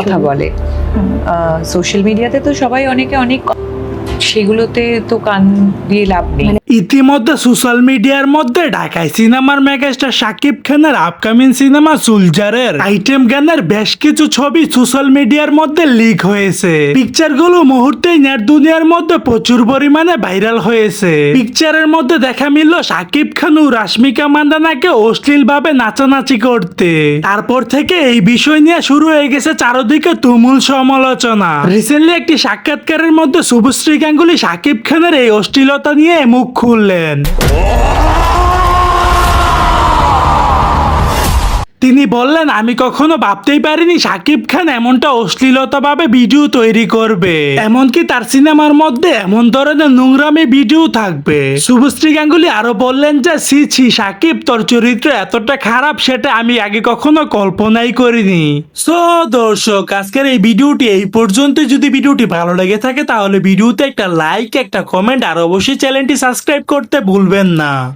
কথা বলে। সোশ্যাল মিডিয়াতে তো সবাই অনেকে অনেক সেগুলোতে তো কান দিয়ে লাভ নেই। ইতিমধ্যে সোশ্যাল মিডিয়ার মধ্যে ঢাকায় সিনেমার মেগাস্টার শাকিব খানের আপকামিং সিনেমা সুলজারের আইটেম গানের বেশ কিছু ছবি সোশ্যাল মিডিয়ার মধ্যে লিক হয়েছে। পিকচারগুলো মুহূর্তেই নেট দুনিয়ার মধ্যে প্রচুর পরিমাণে ভাইরাল হয়েছে। পিকচারের মধ্যে দেখা মিলল শাকিব খান ও রাশ্মিকা মান্দানাকে অশ্লীল ভাবে নাচানাচি করতে। তারপর থেকে এই বিষয় নিয়ে শুরু হয়ে গেছে চারদিকে তুমুল সমালোচনা। রিসেন্টলি একটি সাক্ষাৎকারের মধ্যে শুভশ্রী গাঙ্গুলি শাকিব খানের এই অশ্লীলতা নিয়ে মুখ খুললেন। তিনি বললেন, আমি কখনো ভাবতেই পারিনি সাকিব খান এমনটা অশ্লীলতা ভাবে ভিডিও তৈরি করবে। এমনকি তার সিনেমার মধ্যে এমন ধরনের নোংরামি ভিডিও থাকবে। শুভশ্রী গাঙ্গুলি আরও বললেন যে, ছি ছি, সাকিব, তোর চরিত্র এতটা খারাপ সেটা আমি আগে কখনো কল্পনাই করিনি। সো দর্শক, আজকের এই ভিডিওটি এই পর্যন্ত যদি ভিডিওটি ভালো লেগে থাকে, তাহলে ভিডিওতে একটা লাইক একটা কমেন্ট আর অবশ্যই চ্যানেলটি সাবস্ক্রাইব করতে ভুলবেন না।